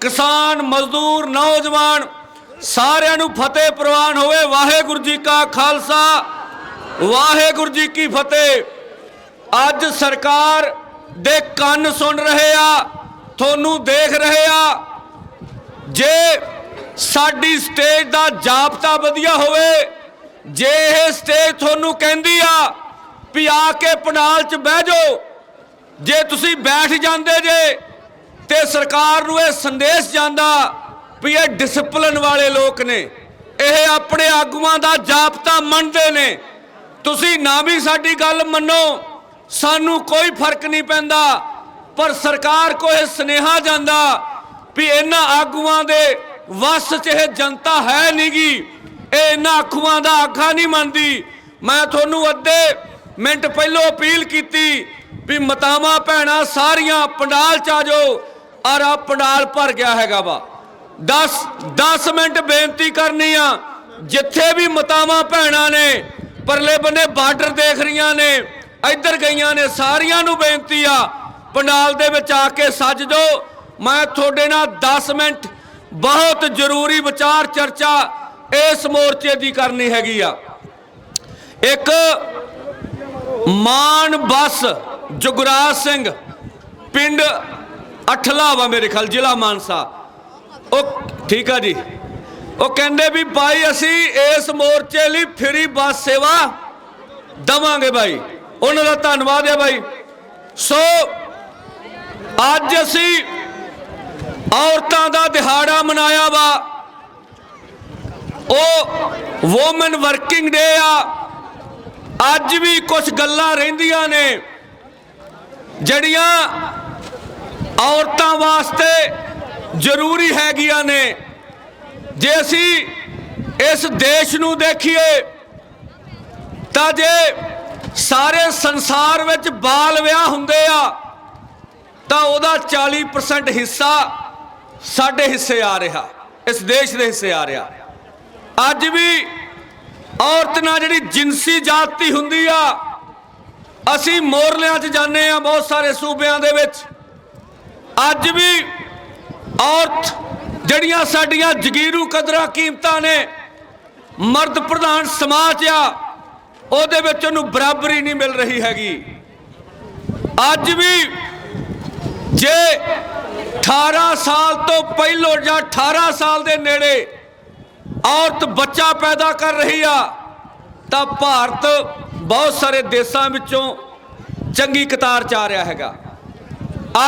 ਕਿਸਾਨ, ਮਜ਼ਦੂਰ, ਨੌਜਵਾਨ ਸਾਰਿਆਂ ਨੂੰ ਫਤਿਹ ਪ੍ਰਵਾਨ ਹੋਵੇ। ਵਾਹਿਗੁਰੂ ਜੀ ਕਾ ਖਾਲਸਾ, ਵਾਹਿਗੁਰੂ ਜੀ ਕੀ ਫਤਿਹ। ਅੱਜ ਸਰਕਾਰ ਦੇ ਕੰਨ ਸੁਣ ਰਹੇ ਆ, ਤੁਹਾਨੂੰ ਦੇਖ ਰਹੇ ਆ, ਜੇ ਸਾਡੀ ਸਟੇਜ ਦਾ ਜਾਪਤਾ ਵਧੀਆ ਹੋਵੇ, ਜੇ ਇਹ ਸਟੇਜ ਤੁਹਾਨੂੰ ਕਹਿੰਦੀ ਆ ਵੀ ਆ ਕੇ ਪੰਡਾਲ 'ਚ ਬਹਿ ਜਾਓ, ਜੇ ਤੁਸੀਂ ਬੈਠ ਜਾਂਦੇ ਜੇ ਤੇ ਸਰਕਾਰ ਨੂੰ ਇਹ ਸੰਦੇਸ਼ ਜਾਂਦਾ ਵੀ ਇਹ ਡਿਸਪਲਿਨ ਵਾਲੇ ਲੋਕ ਨੇ। ਇਹ ਆਪਣੇ ਆਗੂਆਂ ਦਾ ਜਾਪਤਾ ਮੰਨਦੇ ਨੇ। ਤੁਸੀਂ ਨਾ ਵੀ ਸਾਡੀ ਗੱਲ ਮੰਨੋ, ਸਾਨੂੰ ਕੋਈ ਫ਼ਰਕ ਨਹੀਂ ਪੈਂਦਾ। ਪਰ ਸਰਕਾਰ ਕੋ ਇਹ ਸੁਨੇਹਾ ਜਾਂਦਾ ਵੀ ਇਹਨਾਂ ਆਗੂਆਂ ਦੇ ਵਸ 'ਚ ਇਹ ਜਨਤਾ ਹੈ ਨਹੀਂਗੀ ਇਹ ਇਹਨਾਂ ਆਖੂਆਂ ਦਾ ਆਖਾ ਨਹੀਂ ਮੰਨਦੀ। ਮੈਂ ਤੁਹਾਨੂੰ ਅੱਧੇ ਮਿੰਟ ਪਹਿਲਾਂ ਅਪੀਲ ਕੀਤੀ ਵੀ ਮਤਾਵਾਂ ਭੈਣਾਂ ਸਾਰੀਆਂ ਪੰਡਾਲ ਚ ਆ ਜਾਓ। ਔਰ ਆ ਪੰਡਾਲ ਭਰ ਗਿਆ ਹੈਗਾ ਵਾ। 10 10 ਮਿੰਟ ਬੇਨਤੀ ਕਰਨੀ ਆ, ਜਿੱਥੇ ਵੀ ਮਤਾਵਾਂ ਭੈਣਾਂ ਨੇ, ਪਰਲੇ ਬੰਨੇ ਬਾਰਡਰ ਦੇਖ ਰਹੀਆਂ ਨੇ, ਇੱਧਰ ਗਈਆਂ ਨੇ, ਸਾਰੀਆਂ ਨੂੰ ਬੇਨਤੀ ਆ, ਪੰਡਾਲ ਦੇ ਵਿੱਚ ਆ ਕੇ ਸੱਜ ਜਾਓ ਮੈਂ ਤੁਹਾਡੇ ਨਾਲ 10 ਮਿੰਟ ਬਹੁਤ ਜ਼ਰੂਰੀ ਵਿਚਾਰ, ਚਰਚਾ ਇਸ ਮੋਰਚੇ ਦੀ ਕਰਨੀ ਹੈਗੀ ਆ। ਇੱਕ ਮਾਨ ਬਸ ਜੁਗਰਾਜ ਸਿੰਘ, ਪਿੰਡ ਅਠਲਾ ਵਾ ਮੇਰੇ ਖਿਆਲ, ਜ਼ਿਲ੍ਹਾ ਮਾਨਸਾ। ਉਹ ਠੀਕ ਆ ਜੀ। ਉਹ ਕਹਿੰਦੇ ਵੀ ਭਾਈ ਅਸੀਂ ਇਸ ਮੋਰਚੇ ਲਈ ਫਰੀ ਬੱਸ ਸੇਵਾ ਦਵਾਂਗੇ ਭਾਈ ਉਹਨਾਂ ਦਾ ਧੰਨਵਾਦ ਹੈ ਭਾਈ ਸੋ, ਅੱਜ ਅਸੀਂ ਔਰਤਾਂ ਦਾ ਦਿਹਾੜਾ ਮਨਾਇਆ ਵਾ। ਉਹ ਵੂਮਨ ਵਰਕਿੰਗ ਡੇ ਆ। ਅੱਜ ਵੀ ਕੁਝ ਗੱਲਾਂ ਰਹਿੰਦੀਆਂ ਨੇ, ਜਿਹੜੀਆਂ ਔਰਤਾਂ ਵਾਸਤੇ ਜ਼ਰੂਰੀ ਹੈਗੀਆਂ ਨੇ। ਜੇ ਅਸੀਂ ਇਸ ਦੇਸ਼ ਨੂੰ ਦੇਖੀਏ, ਤਾਂ ਜੇ ਸਾਰੇ ਸੰਸਾਰ ਵਿੱਚ ਬਾਲ ਵਿਆਹ ਹੁੰਦੇ ਆ, ਤਾਂ ਉਹਦਾ 40% ਹਿੱਸਾ ਸਾਡੇ ਹਿੱਸੇ ਆ ਰਿਹਾ, ਇਸ ਦੇਸ਼ ਦੇ ਹਿੱਸੇ ਆ ਰਿਹਾ। ਅੱਜ ਵੀ ਔਰਤ ਨਾਲ ਜਿਹੜੀ ਜਿੰਸੀ ਜਾਤੀ ਹੁੰਦੀ ਆ, ਅਸੀਂ ਮੋਰਲਿਆਂ 'ਚ ਜਾਂਦੇ ਆ ਬਹੁਤ ਸਾਰੇ ਸੂਬਿਆਂ ਦੇ ਵਿੱਚ। ਅੱਜ ਵੀ ਔਰਤ ਜਿਹੜੀਆਂ ਸਾਡੀਆਂ ਜਗੀਰੂ ਕਦਰਾਂ ਕੀਮਤਾਂ ਨੇ, ਮਰਦ ਪ੍ਰਧਾਨ ਸਮਾਜ ਆ, ਉਹਦੇ ਵਿੱਚ ਉਹਨੂੰ ਬਰਾਬਰੀ ਨਹੀਂ ਮਿਲ ਰਹੀ ਹੈਗੀ। ਅੱਜ ਵੀ ਜੇ 18 ਸਾਲ ਤੋਂ ਪਹਿਲੋਂ ਜਾਂ 18 ਸਾਲ ਦੇ ਨੇੜੇ ਔਰਤ ਬੱਚਾ ਪੈਦਾ ਕਰ ਰਹੀ ਆ, ਤਾਂ ਭਾਰਤ ਬਹੁਤ ਸਾਰੇ ਦੇਸ਼ਾਂ ਵਿੱਚੋਂ ਚੰਗੀ ਕਤਾਰ ਚ ਆ ਰਿਹਾ ਹੈਗਾ।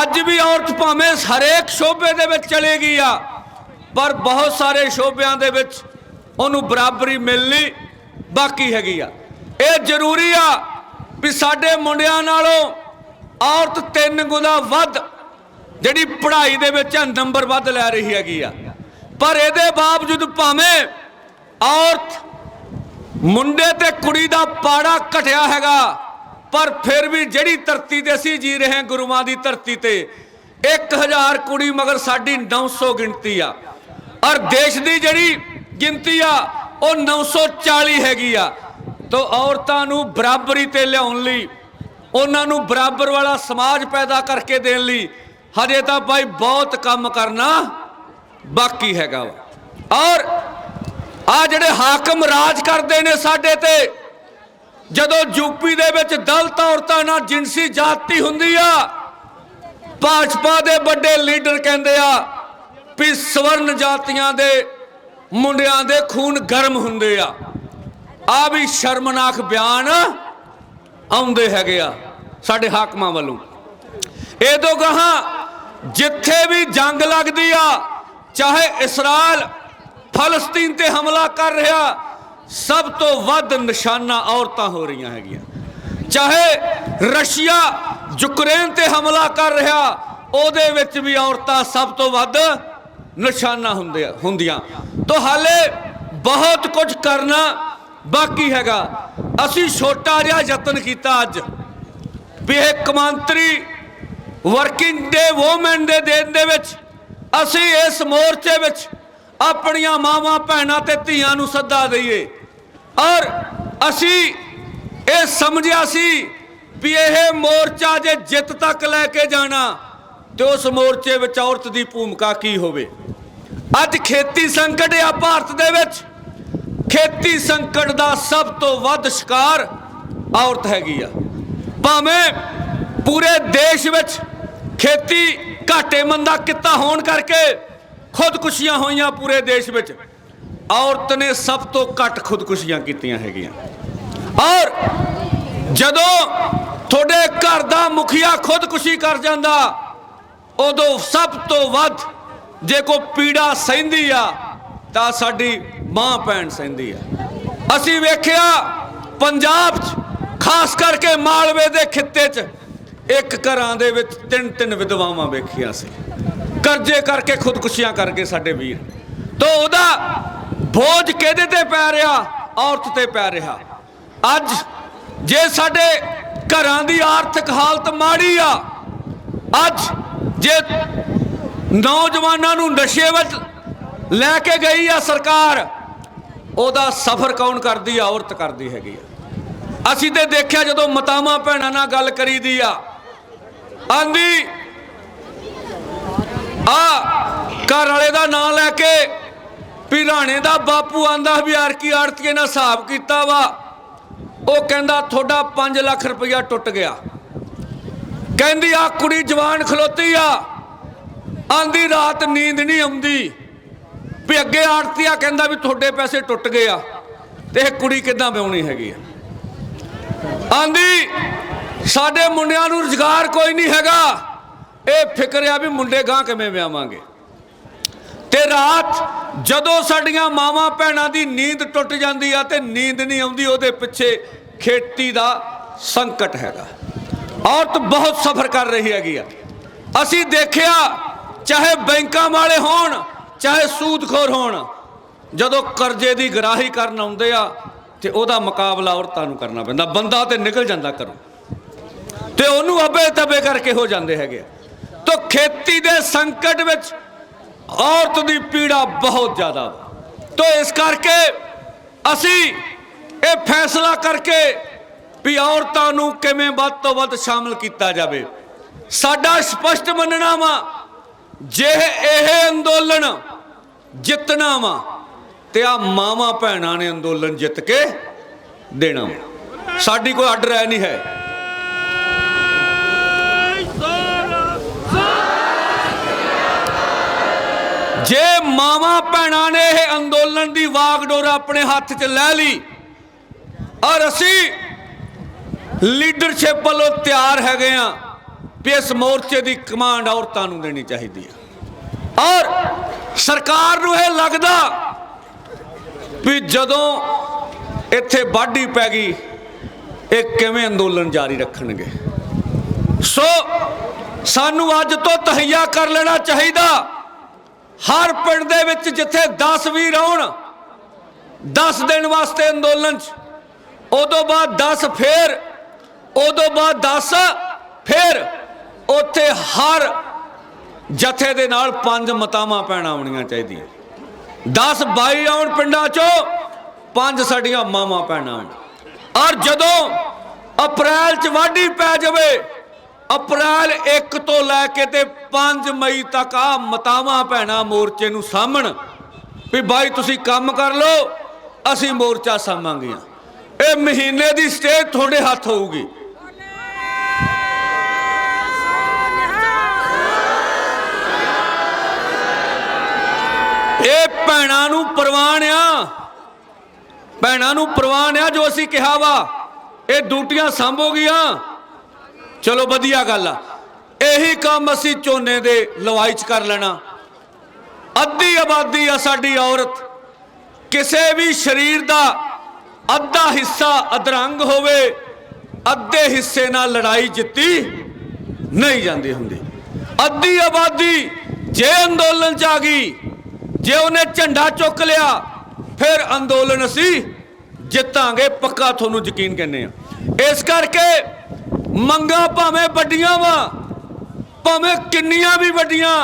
ਅੱਜ ਵੀ ਔਰਤ ਭਾਵੇਂ ਹਰੇਕ ਸ਼ੋਬੇ ਦੇ ਵਿੱਚ ਚਲੇ ਗਈ ਆ, ਪਰ ਬਹੁਤ ਸਾਰੇ ਸ਼ੋਭਿਆਂ ਦੇ ਵਿੱਚ ਉਹਨੂੰ ਬਰਾਬਰੀ ਮਿਲਣੀ ਬਾਕੀ ਹੈਗੀ ਆ। ਇਹ ਜ਼ਰੂਰੀ ਆ ਵੀ ਸਾਡੇ ਮੁੰਡਿਆਂ ਨਾਲੋਂ ਔਰਤ ਤਿੰਨ ਗੁਣਾ ਵੱਧ ਜਿਹੜੀ ਪੜ੍ਹਾਈ ਦੇ ਵਿੱਚ ਨੰਬਰ ਵੱਧ ਲੈ ਰਹੀ ਹੈਗੀ ਆ। ਪਰ ਇਹਦੇ ਬਾਵਜੂਦ ਭਾਵੇਂ ਔਰਤ ਮੁੰਡੇ ਤੇ ਕੁੜੀ ਦਾ ਪਾੜਾ ਘਟਿਆ ਹੈਗਾ ਪਰ ਫਿਰ ਵੀ ਜਿਹੜੀ ਧਰਤੀ ਤੇ ਅਸੀਂ ਜੀ ਰਹੇ ਹਾਂ ਗੁਰੂਆਂ ਦੀ ਧਰਤੀ ਤੇ 1000 ਕੁੜੀ ਮਗਰ ਸਾਡੀ 900 ਗਿਣਤੀ ਆ। ਔਰ ਦੇਸ਼ ਦੀ ਜਿਹੜੀ ਗਿਣਤੀ ਆ, ਉਹ 940 ਹੈਗੀ ਆ। ਤੋ ਔਰਤਾਂ ਨੂੰ ਬਰਾਬਰੀ ਤੇ ਲਿਆਉਣ ਲਈ, ਉਹਨਾਂ ਨੂੰ ਬਰਾਬਰ ਵਾਲਾ ਸਮਾਜ ਪੈਦਾ ਕਰਕੇ ਦੇਣ ਲਈ ਹਜੇ ਤਾਂ ਭਾਈ ਬਹੁਤ ਕੰਮ ਕਰਨਾ ਬਾਕੀ ਹੈਗਾ ਵਾ। ਔਰ ਆ ਜਿਹੜੇ ਹਾਕਮ ਰਾਜ ਕਰਦੇ ਨੇ ਸਾਡੇ ਤੇ ਜਦੋਂ ਯੂਪੀ ਦੇ ਵਿੱਚ ਦਲਤ ਔਰਤਾਂ ਨਾਲ ਜਿੰਸੀ ਜਾਤੀ ਹੁੰਦੀ ਆ, ਭਾਜਪਾ ਦੇ ਵੱਡੇ ਲੀਡਰ ਕਹਿੰਦੇ ਆ ਵੀ ਸਵਰਨ ਜਾਤੀਆਂ ਦੇ ਮੁੰਡਿਆਂ ਦੇ ਖੂਨ ਗਰਮ ਹੁੰਦੇ ਆ। ਆ ਵੀ ਸ਼ਰਮਨਾਕ ਬਿਆਨ ਆਉਂਦੇ ਹੈਗੇ ਆ ਸਾਡੇ ਹਾਕਮਾਂ ਵੱਲੋਂ। ਇਹ ਤੋਂ ਗਾਹਾਂ ਜਿੱਥੇ ਵੀ ਜੰਗ ਲੱਗਦੀ ਆ, ਚਾਹੇ ਇਸਰਾਇਲ ਫਲਸਤੀਨ ਤੇ ਹਮਲਾ ਕਰ ਰਿਹਾ ਸਭ ਤੋਂ ਵੱਧ ਨਿਸ਼ਾਨਾ ਔਰਤਾਂ ਹੋ ਰਹੀਆਂ ਹੈਗੀਆਂ। ਚਾਹੇ ਰਸ਼ੀਆ ਯੂਕਰੇਨ ਤੇ ਹਮਲਾ ਕਰ ਰਿਹਾ, ਉਹਦੇ ਵਿੱਚ ਵੀ ਔਰਤਾਂ ਸਭ ਤੋਂ ਵੱਧ ਨਿਸ਼ਾਨਾ ਹੁੰਦੇ ਹੁੰਦੀਆਂ। ਤੋਂ ਹਾਲੇ ਬਹੁਤ ਕੁਝ ਕਰਨਾ ਬਾਕੀ ਹੈਗਾ। ਅਸੀਂ ਛੋਟਾ ਜਿਹਾ ਯਤਨ ਕੀਤਾ ਅੱਜ ਵੀ ਇਹ ਕਮਾਂਤਰੀ ਵਰਕਿੰਗ ਡੇ ਵੂਮਨ ਦੇ ਦਿਨ ਦੇ ਵਿੱਚ ਅਸੀਂ ਇਸ ਮੋਰਚੇ ਵਿੱਚ ਆਪਣੀਆਂ ਮਾਵਾਂ, ਭੈਣਾਂ ਤੇ ਧੀਆਂ ਨੂੰ ਸੱਦਾ ਦਈਏ। ਔਰ ਅਸੀਂ ਇਹ ਸਮਝਿਆ ਸੀ ਵੀ ਇਹ ਮੋਰਚਾ ਜੇ ਜਿੱਤ ਤੱਕ ਲੈ ਕੇ ਜਾਣਾ, ਤੇ ਉਸ ਮੋਰਚੇ ਵਿੱਚ ਔਰਤ ਦੀ ਭੂਮਿਕਾ ਕੀ ਹੋਵੇ? ਅੱਜ ਖੇਤੀ ਸੰਕਟ ਆ ਭਾਰਤ ਦੇ ਵਿੱਚ। ਖੇਤੀ ਸੰਕਟ ਦਾ ਸਭ ਤੋਂ ਵੱਧ ਸ਼ਿਕਾਰ ਔਰਤ ਹੈਗੀ ਆ। ਭਾਵੇਂ ਪੂਰੇ ਦੇਸ਼ ਵਿੱਚ ਖੇਤੀ ਘਾਟੇਮੰਦਾ ਕਿੱਤਾ ਹੋਣ ਕਰਕੇ ਖੁਦਕੁਸ਼ੀਆਂ ਹੋਈਆਂ ਪੂਰੇ ਦੇਸ਼ ਵਿੱਚ ਔਰਤ ਨੇ ਸਭ ਤੋਂ ਘੱਟ ਖੁਦਕੁਸ਼ੀਆਂ ਕੀਤੀਆਂ ਹੈਗੀਆਂ। ਔਰ ਜਦੋਂ ਤੁਹਾਡੇ ਘਰ ਦਾ ਮੁਖੀਆ ਖੁਦਕੁਸ਼ੀ ਕਰ ਜਾਂਦਾ, ਉਦੋਂ ਸਭ ਤੋਂ ਵੱਧ ਜੇ ਕੋ ਪੀੜਾ ਸਹਿੰਦੀ ਆ, ਤਾਂ ਸਾਡੀ ਮਾਂ ਭੈਣ ਸਹਿੰਦੀ ਆ। ਅਸੀਂ ਵੇਖਿਆ ਪੰਜਾਬ 'ਚ, ਖਾਸ ਕਰਕੇ ਮਾਲਵੇ ਦੇ ਖਿੱਤੇ 'ਚ, ਇੱਕ ਘਰਾਂ ਦੇ ਵਿੱਚ ਤਿੰਨ ਤਿੰਨ ਵਿਧਵਾਵਾਂ ਵੇਖੀਆਂ ਸੀ। ਕਰਜ਼ੇ ਕਰਕੇ ਖੁਦਕੁਸ਼ੀਆਂ ਕਰਕੇ ਸਾਡੇ ਵੀਰ। ਤੋਂ ਉਹਦਾ ਬੋਝ ਕਿਹਦੇ ਤੇ ਪੈ ਰਿਹਾ? ਔਰਤ ਤੇ ਪੈ ਰਿਹਾ। ਅੱਜ ਜੇ ਸਾਡੇ ਘਰਾਂ ਦੀ ਆਰਥਿਕ ਹਾਲਤ ਮਾੜੀ ਆ, ਅੱਜ ਜੇ ਨੌਜਵਾਨਾਂ ਨੂੰ ਨਸ਼ੇ ਵਿੱਚ ਲੈ ਕੇ ਗਈ ਆ ਸਰਕਾਰ, ਉਹਦਾ ਸਫਰ ਕੌਣ ਕਰਦੀ ਆ? ਔਰਤ ਕਰਦੀ ਹੈਗੀ ਆ। ਅਸੀਂ ਤੇ ਦੇਖਿਆ ਜਦੋਂ ਮਤਾਵਾਂ ਭੈਣਾਂ ਨਾਲ ਗੱਲ ਕਰੀਦੀ ਆ, ਆਂਦੀ, ਆ ਘਰ ਵਾਲੇ ਦਾ ਨਾਂ ਲੈ ਕੇ ਵੀ ਰਾਣੇ ਦਾ ਬਾਪੂ ਆਂਦਾ ਵੀ ਯਾਰ ਆੜਤੀਏ ਨਾਲ ਹਿਸਾਬ ਕੀਤਾ ਵਾ। ਉਹ ਕਹਿੰਦਾ, ਤੁਹਾਡਾ 5 ਲੱਖ ਰੁਪਇਆ ਟੁੱਟ ਗਿਆ। ਕਹਿੰਦੀ ਆ ਕੁੜੀ ਜਵਾਨ ਖਲੋਤੀ ਆ। ਆਂਦੀ ਰਾਤ ਨੀਂਦ ਨਹੀਂ ਆਉਂਦੀ। ਵੀ ਅੱਗੇ ਆੜਤੀਆ ਕਹਿੰਦਾ ਵੀ ਤੁਹਾਡੇ ਪੈਸੇ ਟੁੱਟ ਗਏ ਆ। ਤੇ ਇਹ ਕੁੜੀ ਕਿੱਦਾਂ ਵਿਆਉਣੀ ਹੈਗੀ ਆ? ਆਂਦੀ, ਸਾਡੇ ਮੁੰਡਿਆਂ ਨੂੰ ਰੁਜ਼ਗਾਰ ਕੋਈ ਨਹੀਂ ਹੈਗਾ। ਇਹ ਫਿਕਰ ਆ ਵੀ ਮੁੰਡੇ ਗਾਂ ਕਿਵੇਂ ਵਿਆਵਾਂਗੇ? ਤੇ ਰਾਤ ਜਦੋਂ ਸਾਡੀਆਂ ਮਾਵਾਂ ਭੈਣਾਂ ਦੀ ਨੀਂਦ ਟੁੱਟ ਜਾਂਦੀ ਆ ਤੇ ਨੀਂਦ ਨਹੀਂ ਆਉਂਦੀ, ਉਹਦੇ ਪਿੱਛੇ ਖੇਤੀ ਦਾ ਸੰਕਟ ਹੈਗਾ। ਔਰਤ ਬਹੁਤ ਸਫਰ ਕਰ ਰਹੀ ਹੈਗੀ ਆ। ਅਸੀਂ ਦੇਖਿਆ, ਚਾਹੇ ਬੈਂਕਾਂ ਵਾਲੇ ਹੋਣ, ਚਾਹੇ ਸੂਦਖੋਰ ਹੋਣ, ਜਦੋਂ ਕਰਜ਼ੇ ਦੀ ਗਰਾਹੀ ਕਰਨ ਆਉਂਦੇ ਆ ਤੇ ਉਹਦਾ ਮੁਕਾਬਲਾ ਔਰਤਾਂ ਨੂੰ ਕਰਨਾ ਪੈਂਦਾ। ਬੰਦਾ ਤੇ ਨਿਕਲ ਜਾਂਦਾ ਕਰੋ ਤੇ ਉਹਨੂੰ ਅੱਬੇ ਤਬੇ ਕਰਕੇ ਹੋ ਜਾਂਦੇ ਹੈਗੇ ਤਾਂ ਖੇਤੀ ਦੇ ਸੰਕਟ ਵਿੱਚ ਔਰਤ ਦੀ ਪੀੜਾ ਬਹੁਤ ਜ਼ਿਆਦਾ ਵਾ। ਤੋ ਇਸ ਕਰਕੇ ਅਸੀਂ ਇਹ ਫੈਸਲਾ ਕਰਕੇ ਵੀ ਔਰਤਾਂ ਨੂੰ ਕਿਵੇਂ ਵੱਧ ਤੋਂ ਵੱਧ ਸ਼ਾਮਲ ਕੀਤਾ ਜਾਵੇ। ਸਾਡਾ ਸਪਸ਼ਟ ਮੰਨਣਾ ਵਾ, ਜੇ ਇਹ ਅੰਦੋਲਨ ਜਿੱਤਣਾ ਵਾ, ਤੇ ਆ ਮਾਵਾਂ ਭੈਣਾਂ ਨੇ ਅੰਦੋਲਨ ਜਿੱਤ ਕੇ ਦੇਣਾ ਵਾ। ਸਾਡੀ ਕੋਈ ਅੱਡ ਰਾਏ ਨਹੀਂ ਹੈ। ਜੇ ਮਾਵਾਂ ਭੈਣਾਂ ਨੇ ਇਹ ਅੰਦੋਲਨ ਦੀ ਵਾਗਡੋਰ ਆਪਣੇ ਹੱਥ 'ਚ ਲੈ ਲਈ, ਔਰ ਅਸੀਂ ਲੀਡਰਸ਼ਿਪ ਵੱਲੋਂ ਤਿਆਰ ਹੈਗੇ ਆ ਵੀ ਇਸ ਮੋਰਚੇ ਦੀ ਕਮਾਂਡ ਔਰਤਾਂ ਨੂੰ ਦੇਣੀ ਚਾਹੀਦੀ ਹੈ ਔਰ ਸਰਕਾਰ ਨੂੰ ਇਹ ਲੱਗਦਾ ਵੀ ਜਦੋਂ ਇੱਥੇ ਬਾਢੀ ਪੈ ਗਈ, ਇਹ ਕਿਵੇਂ ਅੰਦੋਲਨ ਜਾਰੀ ਰੱਖਣਗੇ? ਸੋ ਸਾਨੂੰ ਅੱਜ ਤੋਂ ਤਹਈਆ ਕਰ ਲੈਣਾ ਚਾਹੀਦਾ। ਹਰ ਪਿੰਡ ਦੇ ਵਿੱਚ ਜਿੱਥੇ 10 ਵੀਰ ਆਉਣ 10 ਦਿਨ ਵਾਸਤੇ ਅੰਦੋਲਨ 'ਚ, ਉਦੋਂ ਬਾਅਦ 10 ਫੇਰ, ਉਦੋਂ ਬਾਅਦ 10 ਫੇਰ, ਉੱਥੇ ਹਰ ਜਥੇ ਦੇ ਨਾਲ ਪੰਜ ਮਤਾਵਾਂ ਪੈਣਾ ਆਉਣੀਆਂ ਚਾਹੀਦੀਆਂ। 10 22 ਆਉਣ ਪਿੰਡਾਂ 'ਚੋਂ, ਪੰਜ ਸਾਡੀਆਂ ਮਾਵਾਂ ਪੈਣਾ ਆਉਣ। ਔਰ ਜਦੋਂ ਅਪ੍ਰੈਲ 'ਚ ਵਾਢੀ ਪੈ ਜਾਵੇ ਅਪ੍ਰੈਲ 1 ਤੋਂ ਲੈ ਕੇ ਤੇ 5 ਮਈ ਤੱਕ ਆ ਮਤਾਵਾਂ ਭੈਣਾਂ ਮੋਰਚੇ ਨੂੰ ਸਾਹਮਣ ਵੀ ਬਾਈ ਤੁਸੀਂ ਕੰਮ ਕਰ ਲਓ, ਅਸੀਂ ਮੋਰਚਾ ਸਾਂਭਾਂਗੇ ਇਹ ਮਹੀਨੇ ਦੀ ਸਟੇਜ ਤੁਹਾਡੇ ਹੱਥ ਹੋਊਗੀ। ਇਹ ਭੈਣਾਂ ਨੂੰ ਪ੍ਰਵਾਨ ਆ। ਭੈਣਾਂ ਨੂੰ ਪ੍ਰਵਾਨ ਆ ਜੋ ਅਸੀਂ ਕਿਹਾ ਵਾ, ਇਹ ਡਿਊਟੀਆਂ ਸੰਭੋਗੀਆਂ। ਚਲੋ ਵਧੀਆ ਗੱਲ ਆ। ਇਹੀ ਕੰਮ ਅਸੀਂ ਝੋਨੇ ਦੇ ਲਵਾਈ ਚ ਕਰ ਲੈਣਾ। ਅੱਧੀ ਆਬਾਦੀ ਆ ਸਾਡੀ ਔਰਤ। ਕਿਸੇ ਵੀ ਸਰੀਰ ਦਾ ਅੱਧਾ ਹਿੱਸਾ ਅਧਰੰਗ ਹੋਵੇ, ਅੱਧੇ ਹਿੱਸੇ ਨਾਲ ਲੜਾਈ ਜਿੱਤੀ ਨਹੀਂ ਜਾਂਦੀ ਹੁੰਦੀ। ਅੱਧੀ ਆਬਾਦੀ ਜੇ ਅੰਦੋਲਨ ਚ ਆ ਗਈ, ਜੇ ਉਹਨੇ ਝੰਡਾ ਚੁੱਕ ਲਿਆ, ਫਿਰ ਅੰਦੋਲਨ ਅਸੀਂ ਜਿੱਤਾਂਗੇ, ਪੱਕਾ ਤੁਹਾਨੂੰ ਯਕੀਨ ਕਹਿੰਨੇ ਆ। ਇਸ ਕਰਕੇ ਮੰਗਾ ਭਾਵੇਂ ਵੱਡੀਆਂ ਵਾ, ਭਾਵੇਂ ਕਿੰਨੀਆਂ ਵੀ ਵੱਡੀਆਂ,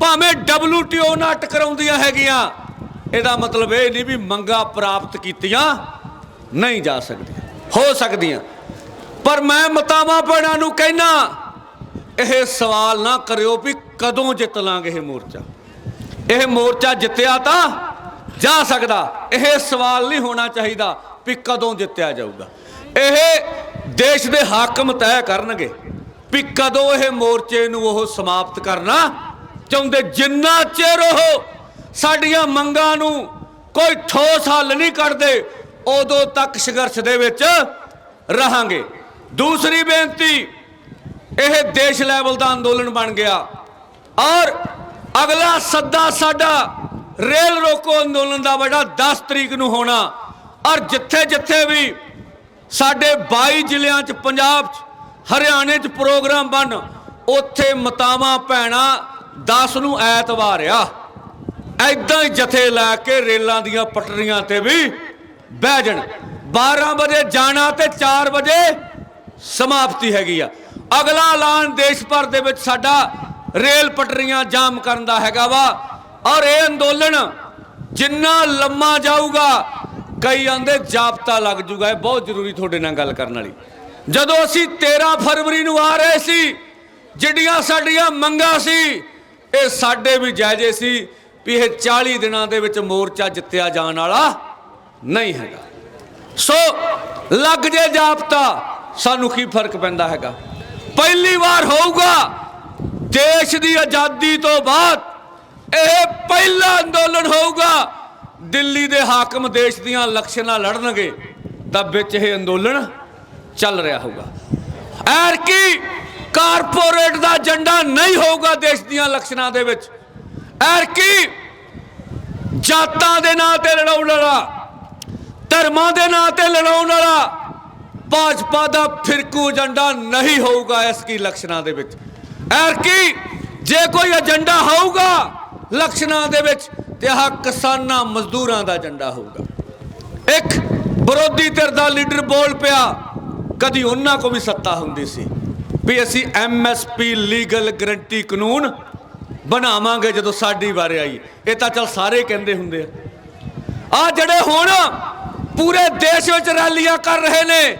ਭਾਵੇਂ WTO ਨਾਲ ਟਕਰਾਉਂਦੀਆਂ ਹੈਗੀਆਂ, ਇਹਦਾ ਮਤਲਬ ਇਹ ਨਹੀਂ ਵੀ ਮੰਗਾ ਪ੍ਰਾਪਤ ਕੀਤੀਆਂ ਨਹੀਂ ਜਾ ਸਕਦੀਆਂ, ਹੋ ਸਕਦੀਆਂ। ਪਰ ਮੈਂ ਮਤਾਵਾਂ ਪੈਣਾ ਨੂੰ ਕਹਿਣਾ ਇਹ ਸਵਾਲ ਨਾ ਕਰਿਓ ਵੀ ਕਦੋਂ ਜਿੱਤ ਲਾਂਗੇ ਇਹ ਮੋਰਚਾ। ਇਹ ਮੋਰਚਾ ਜਿੱਤਿਆ ਤਾਂ ਜਾ ਸਕਦਾ, ਇਹ ਸਵਾਲ ਨਹੀਂ ਹੋਣਾ ਚਾਹੀਦਾ ਵੀ ਕਦੋਂ ਜਿੱਤਿਆ ਜਾਊਗਾ। ਇਹ ਦੇਸ਼ ਦੇ ਹਾਕਮ ਤੈਅ ਕਰਨਗੇ ਵੀ ਕਦੋਂ ਇਹ ਮੋਰਚੇ ਨੂੰ ਉਹ ਸਮਾਪਤ ਕਰਨਾ ਚਾਹੁੰਦੇ? ਜਿੰਨਾ ਚਿਰ ਉਹ ਸਾਡੀਆਂ ਮੰਗਾਂ ਨੂੰ ਕੋਈ ਠੋਸ ਹੱਲ ਨਹੀਂ ਕੱਢਦੇ, ਉਦੋਂ ਤੱਕ ਸੰਘਰਸ਼ ਦੇ ਵਿੱਚ ਰਹਾਂਗੇ। ਦੂਸਰੀ ਬੇਨਤੀ, ਇਹ ਦੇਸ਼ ਲੈਵਲ ਦਾ ਅੰਦੋਲਨ ਬਣ ਗਿਆ ਔਰ ਅਗਲਾ ਸੱਦਾ ਸਾਡਾ ਰੇਲ ਰੋਕੋ ਅੰਦੋਲਨ ਦਾ ਬੜਾ 10 ਤਰੀਕ ਨੂੰ ਹੋਣਾ ਔਰ ਜਿੱਥੇ ਜਿੱਥੇ ਵੀ ਸਾਡੇ 22 ਜ਼ਿਲ੍ਹਿਆਂ 'ਚ, ਪੰਜਾਬ 'ਚ, ਹਰਿਆਣੇ 'ਚ ਪ੍ਰੋਗਰਾਮ ਬਣ, ਉੱਥੇ ਮਤਾਵਾਂ ਭੈਣਾ 10 ਨੂੰ ਐਤਵਾਰ ਆ। ਐਦਾਂ ਹੀ ਜਥੇ ਲੈ ਕੇ ਰੇਲਾਂ ਦੀਆਂ ਪਟੜੀਆਂ ਤੇ ਵੀ ਬਹਿ ਜਾਣ। 12 ਵਜੇ ਜਾਣਾ ਤੇ 4 ਵਜੇ ਸਮਾਪਤੀ ਹੈਗੀ ਆ। ਅਗਲਾ ਐਲਾਨ ਦੇਸ਼ ਭਰ ਦੇ ਵਿੱਚ ਸਾਡਾ ਰੇਲ ਪਟੜੀਆਂ ਜਾਮ ਕਰਨ ਦਾ ਹੈਗਾ ਵਾ। ਔਰ ਇਹ ਅੰਦੋਲਨ ਜਿੰਨਾ ਲੰਮਾ ਜਾਊਗਾ ਕਈ ਆਂਦੇ ਜਾਬਤਾ ਲੱਗ ਜੂਗਾ, ਇਹ ਬਹੁਤ ਜ਼ਰੂਰੀ ਤੁਹਾਡੇ ਨਾਲ ਗੱਲ ਕਰਨ ਵਾਲੀ। ਜਦੋਂ ਅਸੀਂ 13 ਫਰਵਰੀ ਨੂੰ ਆ ਰਹੇ ਸੀ ਜਿਹੜੀਆਂ ਸਾਡੀਆਂ ਮੰਗਾਂ ਸੀ, ਇਹ ਸਾਡੇ ਵੀ ਜਾਇਜ਼ੇ ਸੀ ਵੀ ਇਹ 40 ਦਿਨਾਂ ਦੇ ਵਿੱਚ ਮੋਰਚਾ ਜਿੱਤਿਆ ਜਾਣ ਵਾਲਾ ਨਹੀਂ ਹੈਗਾ। ਸੋ, ਲੱਗ ਜੇ ਜਾਪਤਾ, ਸਾਨੂੰ ਕੀ ਫ਼ਰਕ ਪੈਂਦਾ ਹੈਗਾ? ਪਹਿਲੀ ਵਾਰ ਹੋਊਗਾ, ਦੇਸ਼ ਦੀ ਆਜ਼ਾਦੀ ਤੋਂ ਬਾਅਦ ਇਹ ਪਹਿਲਾ ਅੰਦੋਲਨ ਹੋਊਗਾ ਦਿੱਲੀ ਦੇ ਹਾਕਮ ਦੇਸ਼ ਦੀਆਂ ਇਲੈਕਸ਼ਨਾਂ ਲੜਨਗੇ, ਤਾਂ ਵਿੱਚ ਇਹ ਅੰਦੋਲਨ ਚੱਲ ਰਿਹਾ ਹੋਊਗਾ। ਐਰ ਕੀ ਕਾਰਪੋਰੇਟ ਦਾ ਏਜੰਡਾ ਨਹੀਂ ਹੋਊਗਾ ਦੇਸ਼ ਦੀਆਂ ਇਲੈਕਸ਼ਨਾਂ ਦੇ ਵਿੱਚ। ਐਰ ਕੀ ਜਾਤਾਂ ਦੇ ਨਾਂ ਤੇ ਲੜਾਉਣ ਵਾਲਾ, ਧਰਮਾਂ ਦੇ ਨਾਂ ਤੇ ਲੜਾਉਣ ਵਾਲਾ, ਭਾਜਪਾ ਦਾ ਫਿਰਕੂ ਏਜੰਡਾ ਨਹੀਂ ਹੋਊਗਾ ਇਸ ਕੀ ਇਲੈਕਸ਼ਨਾਂ ਦੇ ਵਿੱਚ। ਐਰ ਕੀ ਜੇ ਕੋਈ ਏਜੰਡਾ ਹੋਊਗਾ ਇਲੈਕਸ਼ਨਾਂ ਦੇ ਵਿੱਚ ਤੇ ਆਹ ਕਿਸਾਨਾਂ ਮਜ਼ਦੂਰਾਂ ਦਾ ਏਜੰਡਾ ਹੋਊਗਾ। ਇੱਕ ਵਿਰੋਧੀ ਧਿਰ ਦਾ ਲੀਡਰ ਬੋਲ ਪਿਆ, ਕਦੀ ਉਹਨਾਂ ਕੋ ਵੀ ਸੱਤਾ ਹੁੰਦੀ ਸੀ ਵੀ ਅਸੀਂ ਐਮਐਸਪੀ ਲੀਗਲ ਗਰੰਟੀ ਕਾਨੂੰਨ ਬਣਾਵਾਂਗੇ ਜਦੋਂ ਸਾਡੀ ਵਾਰੀ ਆਈ। ਇਹ ਤਾਂ ਚਲ ਸਾਰੇ ਕਹਿੰਦੇ ਹੁੰਦੇ ਆ। ਆ ਜਿਹੜੇ ਹੁਣ ਪੂਰੇ ਦੇਸ਼ ਵਿੱਚ ਰੈਲੀਆਂ ਕਰ ਰਹੇ ਨੇ,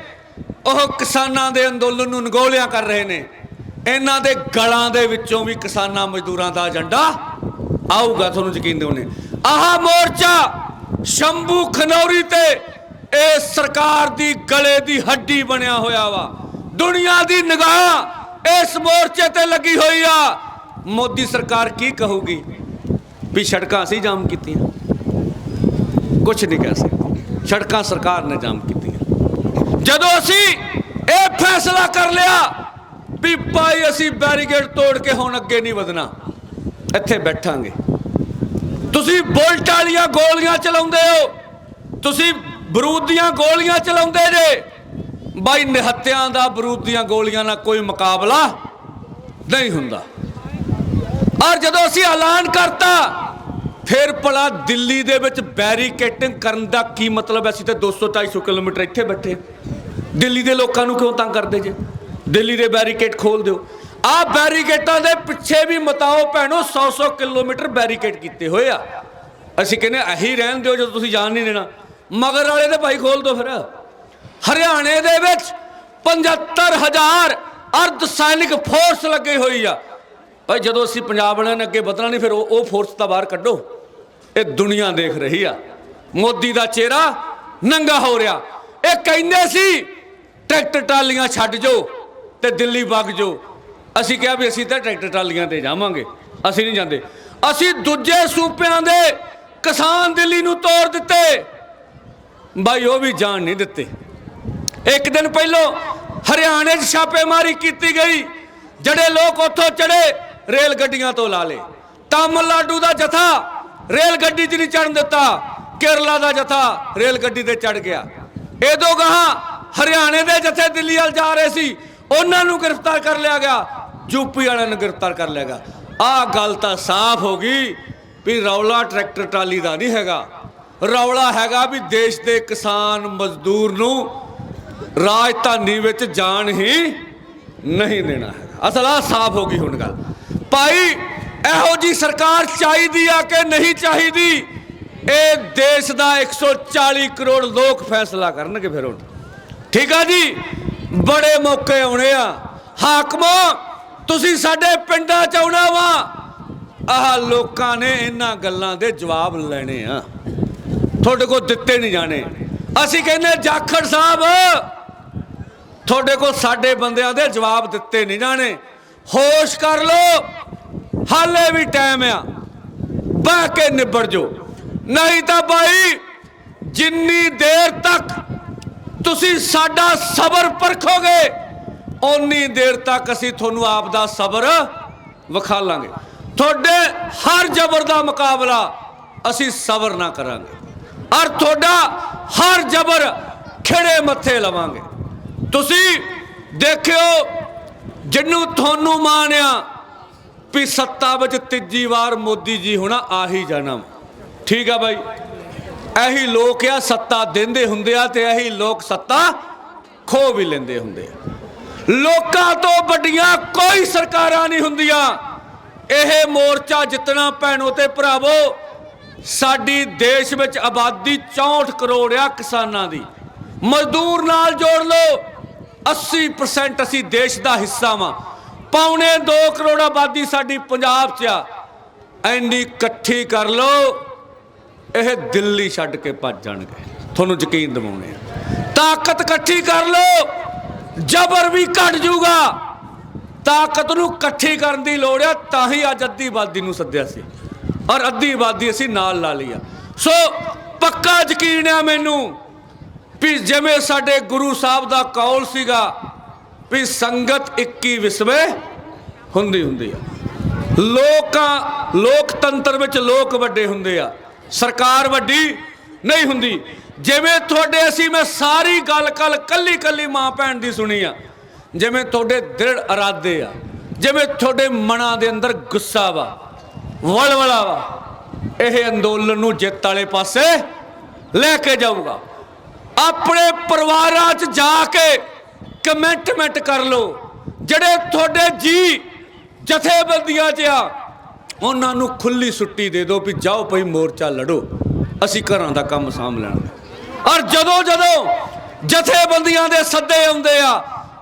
ਉਹ ਕਿਸਾਨਾਂ ਦੇ ਅੰਦੋਲਨ ਨੂੰ ਨਗੋਲਿਆਂ ਕਰ ਰਹੇ ਨੇ। ਇਹਨਾਂ ਦੇ ਗਲਾਂ ਦੇ ਵਿੱਚੋਂ ਵੀ ਕਿਸਾਨਾਂ ਮਜ਼ਦੂਰਾਂ ਦਾ ਏਜੰਡਾ ਆਊਗਾ ਤੁਹਾਨੂੰ ਯਕੀਨ ਦਿਵਾਉਣੇ ਆਹ ਮੋਰਚਾ ਸ਼ੰਭੂ ਖਨੌਰੀ ਤੇ ਇਹ ਸਰਕਾਰ ਦੀ ਗਲੇ ਦੀ ਹੱਡੀ ਬਣਿਆ ਹੋਇਆ ਵਾ। ਦੁਨੀਆ ਦੀ ਨਿਗਾਹ ਇਸ ਮੋਰਚੇ ਤੇ ਲੱਗੀ ਹੋਈ ਆ। ਮੋਦੀ ਸਰਕਾਰ ਕੀ ਕਹੂਗੀ? ਵੀ ਸੜਕਾਂ ਅਸੀਂ ਜਾਮ ਕੀਤੀਆਂ। ਕੁਝ ਨਹੀਂ ਕਹਿ ਸਕਦੇ। ਸੜਕਾਂ ਸਰਕਾਰ ਨੇ ਜਾਮ ਕੀਤੀਆਂ। ਜਦੋਂ ਅਸੀਂ ਇਹ ਫੈਸਲਾ ਕਰ ਲਿਆ ਵੀ ਭਾਈ ਅਸੀਂ ਬੈਰੀਕੇਡ ਤੋੜ ਕੇ ਹੁਣ ਅੱਗੇ ਨਹੀਂ ਵਧਣਾ। ਇੱਥੇ ਬੈਠਾਂਗੇ। ਤੁਸੀਂ ਬੁਲਟ ਵਾਲੀਆਂ ਗੋਲੀਆਂ ਚਲਾਉਂਦੇ ਹੋ। ਤੁਸੀਂ ਬਰੂਦ ਦੀਆਂ ਗੋਲੀਆਂ ਚਲਾਉਂਦੇ ਜੇ। ਬਾਈ, ਨਿਹੱਤਿਆਂ ਦਾ ਬਰੂਦ ਦੀਆਂ ਗੋਲੀਆਂ ਨਾਲ ਕੋਈ ਮੁਕਾਬਲਾ ਨਹੀਂ ਹੁੰਦਾ। ਔਰ ਜਦੋਂ ਅਸੀਂ ਐਲਾਨ ਕਰਤਾ, ਫਿਰ ਭਲਾ ਦਿੱਲੀ ਦੇ ਵਿੱਚ ਬੈਰੀਕੇਟਿੰਗ ਕਰਨ ਦਾ ਕੀ ਮਤਲਬ ਹੈ? ਅਸੀਂ ਤਾਂ 200 250 ਕਿਲੋਮੀਟਰ ਇੱਥੇ ਬੈਠੇ ਦਿੱਲੀ ਦੇ ਲੋਕਾਂ ਨੂੰ ਕਿਉਂ ਤੰਗ ਕਰਦੇ ਜੇ? ਦਿੱਲੀ ਦੇ ਬੈਰੀਕੇਟ ਖੋਲ ਦਿਓ। ਆਹ ਬੈਰੀਕੇਟਾਂ ਦੇ ਪਿੱਛੇ ਵੀ ਮਤਾਓ ਭੈਣੋ 100 100 ਕਿਲੋਮੀਟਰ ਬੈਰੀਕੇਟ ਕੀਤੇ ਹੋਏ ਆ। ਅਸੀਂ ਕਹਿੰਦੇ ਇਹੀ ਰਹਿਣ ਦਿਓ ਜਦੋਂ ਤੁਸੀਂ ਜਾਣ ਨਹੀਂ ਦੇਣਾ। ਮਗਰ ਵਾਲੇ ਦੇ ਭਾਈ ਖੋਲ ਦਿਓ ਫਿਰ। ਹਰਿਆਣੇ ਦੇ ਵਿੱਚ 75000 ਅਰਧ ਸੈਨਿਕ ਫੋਰਸ ਲੱਗੇ ਹੋਈ ਆ। ਭਾਈ ਜਦੋਂ ਅਸੀਂ ਪੰਜਾਬ ਵਾਲਿਆਂ ਨੇ ਅੱਗੇ ਵਧਣਾ ਨਹੀਂ, ਫਿਰ ਉਹ ਉਹ ਫੋਰਸ ਤਾਂ ਬਾਹਰ ਕੱਢੋ। ਇਹ ਦੁਨੀਆ ਦੇਖ ਰਹੀ ਆ। ਮੋਦੀ ਦਾ ਚਿਹਰਾ ਨੰਗਾ ਹੋ ਰਿਹਾ। ਇਹ ਕਹਿੰਦੇ ਸੀ ਟਰੈਕਟਰ ਟਰਾਲੀਆਂ ਛੱਡ ਜੋ ਤੇ ਦਿੱਲੀ ਵਗ ਜੋ ਅਸੀਂ ਕਿਹਾ ਵੀ ਅਸੀਂ ਤਾਂ ਟਰੈਕਟਰ ਟਰਾਲੀਆਂ ਤੇ ਜਾਵਾਂਗੇ, ਅਸੀਂ ਨਹੀਂ ਜਾਂਦੇ। ਅਸੀਂ ਦੂਜੇ ਸੂਬਿਆਂ ਦੇ ਕਿਸਾਨ ਦਿੱਲੀ ਨੂੰ ਤੋੜ ਦਿੱਤੇ। ਬਾਈ, ਉਹ ਵੀ ਜਾਣ ਨਹੀਂ ਦਿੱਤੇ। ਇੱਕ ਦਿਨ ਪਹਿਲਾਂ ਹਰਿਆਣੇ 'ਚ ਛਾਪੇਮਾਰੀ ਕੀਤੀ ਗਈ, ਜਿਹੜੇ ਲੋਕ ਉੱਥੋਂ ਚੜੇ ਰੇਲ ਗੱਡੀਆਂ ਤੋਂ ਲਾ ਲੇ ਤਾਮਿਲਨਾਡੂ ਦਾ ਜਥਾ ਰੇਲ ਗੱਡੀ 'ਚ ਨਹੀਂ ਚੜਨ ਦਿੱਤਾ, ਕੇਰਲਾ ਦਾ ਜਥਾ ਰੇਲ ਗੱਡੀ ਤੇ ਚੜ ਗਿਆ। ਇਹਦੋਂ ਗਾਹਾਂ ਹਰਿਆਣੇ ਦੇ ਜਥੇ ਦਿੱਲੀ ਵੱਲ ਜਾ ਰਹੇ ਸੀ। ਉਹਨਾਂ ਨੂੰ ਗ੍ਰਿਫਤਾਰ ਕਰ ਲਿਆ ਗਿਆ ਯੂਪੀ ਵਾਲਿਆਂ ਨੂੰ ਗ੍ਰਿਫਤਾਰ ਕਰ ਲਿਆ ਗਿਆ। ਆਹ ਗੱਲ ਤਾਂ ਸਾਫ਼ ਹੋ ਗਈ ਵੀ ਰੌਲਾ ਟਰੈਕਟਰ ਟਰਾਲੀ ਦਾ ਨਹੀਂ ਹੈਗਾ। ਰੌਲਾ ਹੈਗਾ ਵੀ ਦੇਸ਼ ਦੇ ਕਿਸਾਨ ਮਜ਼ਦੂਰ ਨੂੰ ਰਾਜਧਾਨੀ ਵਿੱਚ ਜਾਣ ਹੀ ਨਹੀਂ ਦੇਣਾ ਹੈਗਾ। ਅਸਲ ਆ ਸਾਫ਼ ਹੋ ਗਈ ਹੁਣ ਗੱਲ। ਭਾਈ, ਇਹੋ ਜੀ ਸਰਕਾਰ ਚਾਹੀਦੀ ਆ ਕਿ ਨਹੀਂ ਚਾਹੀਦੀ? ਇਹ ਦੇਸ਼ ਦਾ 140 ਕਰੋੜ ਲੋਕ ਫੈਸਲਾ ਕਰਨਗੇ ਫਿਰ ਹੁਣ। ਠੀਕ ਆ ਜੀ? ਬੜੇ ਮੌਕੇ ਆਉਣੇ ਆ। ਹਾਕਮੋ, ਤੁਸੀਂ ਸਾਡੇ ਪਿੰਡਾਂ ਚ ਆਉਣਾ ਵਾ। ਆਹ ਲੋਕਾਂ ਨੇ ਇਹਨਾਂ ਗੱਲਾਂ ਦੇ ਜਵਾਬ ਲੈਣੇ ਆ। ਤੁਹਾਡੇ ਕੋਲ ਦਿੱਤੇ ਨਹੀਂ ਜਾਣੇ। ਅਸੀਂ ਕਹਿੰਦੇ ਜਾਖੜ ਸਾਹਿਬ, ਤੁਹਾਡੇ ਕੋਲ ਸਾਡੇ ਬੰਦਿਆਂ ਦੇ ਜਵਾਬ ਦਿੱਤੇ ਨਹੀਂ ਜਾਣੇ। ਹੋਸ਼ ਕਰ ਲੋ ਹਾਲੇ ਵੀ ਟਾਈਮ ਆ। ਬਹਿ ਕੇ ਨਿਬੜ ਜੋ ਨਹੀਂ ਤਾਂ ਭਾਈ ਜਿੰਨੀ ਦੇਰ ਤੱਕ ਤੁਸੀਂ ਸਾਡਾ ਸਬਰ ਪਰਖੋਗੇ, ਓਨੀ ਦੇਰ ਤੱਕ ਅਸੀਂ ਤੁਹਾਨੂੰ ਆਪ ਦਾ ਸਬਰ ਵਿਖਾ ਲਾਂਗੇ ਤੁਹਾਡੇ ਹਰ ਜ਼ਬਰ ਦਾ ਮੁਕਾਬਲਾ ਅਸੀਂ ਸਬਰ ਨਾ ਕਰਾਂਗੇ। ਔਰ ਤੁਹਾਡਾ ਹਰ ਜ਼ਬਰ ਖਿਹੜੇ ਮੱਥੇ ਲਵਾਂਗੇ। ਤੁਸੀਂ ਦੇਖਿਓ, ਜਿੰਨੂੰ ਤੁਹਾਨੂੰ ਮਾਣਿਆ ਵੀ ਸੱਤਾ ਵਿੱਚ ਤੀਜੀ ਵਾਰ ਮੋਦੀ ਜੀ ਹੋਣਾ, ਆਹੀ ਜਾਣਾ ਠੀਕ ਆ ਬਾਈ? ਇਹੀ ਲੋਕ ਆ, ਸੱਤਾ ਦਿੰਦੇ ਹੁੰਦੇ ਆ ਤੇ ਇਹੀ ਲੋਕ ਸੱਤਾ ਖੋ ਵੀ ਲੈਂਦੇ ਹੁੰਦੇ ਆ। ਲੋਕਾਂ ਤੋਂ ਵੱਡੀਆਂ ਕੋਈ ਸਰਕਾਰਾਂ ਨਹੀਂ ਹੁੰਦੀਆਂ। ਇਹ ਮੋਰਚਾ ਜਿੱਤਣਾ ਭੈਣੋ ਤੇ ਭਰਾਵੋ, ਸਾਡੀ ਦੇਸ਼ ਵਿੱਚ ਆਬਾਦੀ 64 ਕਰੋੜ ਆ ਕਿਸਾਨਾਂ ਦੀ। ਮਜ਼ਦੂਰ ਨਾਲ ਜੋੜ ਲਓ 80% ਅਸੀਂ ਦੇਸ਼ ਦਾ ਹਿੱਸਾ ਵਾਂ। ਪੌਣੇ 2 ਕਰੋੜ ਆਬਾਦੀ ਸਾਡੀ ਪੰਜਾਬ 'ਚ ਆ। ਐਨੀ ਇਕੱਠੀ ਕਰ ਲਓ ਇਹ ਦਿੱਲੀ ਛੱਡ ਕੇ ਭੱਜ ਜਾਣਗੇ। ਤੁਹਾਨੂੰ ਯਕੀਨ ਦਿਵਾਉਣੇ ਆ। ਤਾਕਤ ਇਕੱਠੀ ਕਰ ਲਓ, ਜ਼ਬਰ ਵੀ ਘਟ ਜਾਊਗਾ। ਤਾਕਤ ਨੂੰ ਇਕੱਠੀ ਕਰਨ ਦੀ ਲੋੜ ਆ, ਤਾਂ ਹੀ ਅੱਜ ਅੱਧੀ ਆਬਾਦੀ ਨੂੰ ਸੱਦਿਆ ਸੀ। ਔਰ ਅੱਧੀ ਆਬਾਦੀ ਅਸੀਂ ਨਾਲ ਲਾ ਲਈ ਆ। ਸੋ ਪੱਕਾ ਯਕੀਨ ਆ ਮੈਨੂੰ ਵੀ ਜਿਵੇਂ ਸਾਡੇ ਗੁਰੂ ਸਾਹਿਬ ਦਾ ਕੌਲ ਸੀਗਾ ਵੀ ਸੰਗਤ 21 ਵਿਸਵੇ ਹੁੰਦੀ ਹੁੰਦੀ ਆ। ਲੋਕਾਂ, ਲੋਕਤੰਤਰ ਵਿੱਚ ਲੋਕ ਵੱਡੇ ਹੁੰਦੇ ਆ। ਸਰਕਾਰ ਵੱਡੀ ਨਹੀਂ ਹੁੰਦੀ। ਜਿਵੇਂ ਤੁਹਾਡੇ ਅਸੀਂ ਮੈਂ ਸਾਰੀ ਗੱਲ ਕੱਲ ਕੱਲੀ ਕੱਲੀ ਮਾਂ ਭੈਣ ਦੀ ਸੁਣੀ ਆ। ਜਿਵੇਂ ਤੁਹਾਡੇ ਦ੍ਰਿੜ ਇਰਾਦੇ ਆ। ਜਿਵੇਂ ਤੁਹਾਡੇ ਮਨਾਂ ਦੇ ਅੰਦਰ ਗੁੱਸਾ ਵਾ, ਵਲਵਲਾ ਵਾ। ਇਹ ਅੰਦੋਲਨ ਨੂੰ ਜਿੱਤ ਵਾਲੇ ਪਾਸੇ ਲੈ ਕੇ ਜਾਊਗਾ। ਆਪਣੇ ਪਰਿਵਾਰਾਂ 'ਚ ਜਾ ਕੇ ਕਮੈਂਟਮੈਂਟ ਕਰ ਲਓ। ਜਿਹੜੇ ਤੁਹਾਡੇ ਜੀ ਜਥੇਬੰਦੀਆਂ 'ਚ ਆ ਉਹਨਾਂ ਨੂੰ ਖੁੱਲੀ ਛੁੱਟੀ ਦੇ ਦਿਓ ਵੀ ਜਾਓ ਭਈ ਮੋਰਚਾ ਲੜੋ। ਅਸੀਂ ਘਰਾਂ ਦਾ ਕੰਮ ਸਾਂਭ ਲੈਣਾ। ਔਰ ਜਦੋਂ ਜਦੋਂ ਜਥੇਬੰਦੀਆਂ ਦੇ ਸੱਦੇ ਆਉਂਦੇ ਆ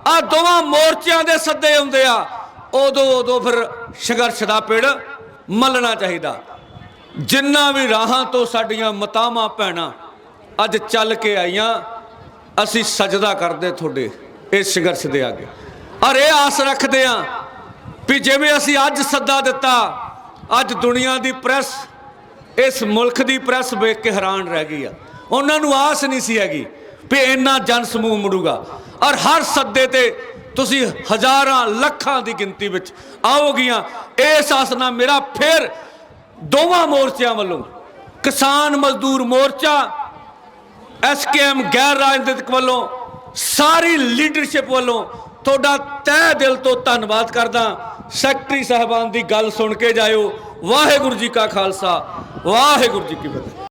ਆ ਦੋਵਾਂ ਮੋਰਚਿਆਂ ਦੇ ਸੱਦੇ ਆਉਂਦੇ ਆ, ਉਦੋਂ ਉਦੋਂ ਫਿਰ ਸੰਘਰਸ਼ ਦਾ ਪੇੜ ਮੱਲਣਾ ਚਾਹੀਦਾ। ਜਿੰਨਾ ਵੀ ਰਾਹਾਂ ਤੋਂ ਸਾਡੀਆਂ ਮਤਾਵਾਂ ਭੈਣਾਂ ਅੱਜ ਚੱਲ ਕੇ ਆਈਆਂ, ਅਸੀਂ ਸਜਦਾ ਕਰਦੇ ਤੁਹਾਡੇ ਇਸ ਸੰਘਰਸ਼ ਦੇ ਅੱਗੇ ਔਰ ਇਹ ਆਸ ਰੱਖਦੇ ਆ ਵੀ ਜਿਵੇਂ ਅਸੀਂ ਅੱਜ ਸੱਦਾ ਦਿੱਤਾ ਅੱਜ ਦੁਨੀਆ ਦੀ ਪ੍ਰੈਸ, ਇਸ ਮੁਲਕ ਦੀ ਪ੍ਰੈਸ ਵੇਖ ਕੇ ਹੈਰਾਨ ਰਹਿ ਗਈ ਆ। ਉਹਨਾਂ ਨੂੰ ਆਸ ਨਹੀਂ ਸੀ ਹੈਗੀ ਵੀ ਇੰਨਾ ਜਨ ਸਮੂਹ ਮੁੜੂਗਾ। ਔਰ ਹਰ ਸੱਦੇ ਤੇ ਤੁਸੀਂ ਹਜ਼ਾਰਾਂ ਲੱਖਾਂ ਦੀ ਗਿਣਤੀ ਵਿੱਚ ਆਓਗੀਆਂ। ਇਸ ਆਸ ਨਾਲ ਮੇਰਾ, ਫਿਰ ਦੋਵਾਂ ਮੋਰਚਿਆਂ ਵੱਲੋਂ ਕਿਸਾਨ ਮਜ਼ਦੂਰ ਮੋਰਚਾ ਐਸਕੇਐਮ ਗੈਰ ਰਾਜਨੀਤਿਕ ਵੱਲੋਂ, ਸਾਰੀ ਲੀਡਰਸ਼ਿਪ ਵੱਲੋਂ ਤੁਹਾਡਾ ਤਹਿ ਦਿਲ ਤੋਂ ਧੰਨਵਾਦ ਕਰਦਾ। ਸੈਕਟਰੀ ਸਾਹਿਬਾਨ ਦੀ ਗੱਲ ਸੁਣ ਕੇ ਜਾਇਓ। ਵਾਹਿਗੁਰੂ ਜੀ ਕਾ ਖਾਲਸਾ। ਵਾਹਿਗੁਰੂ ਜੀ ਕੀ ਫਤਿਹ।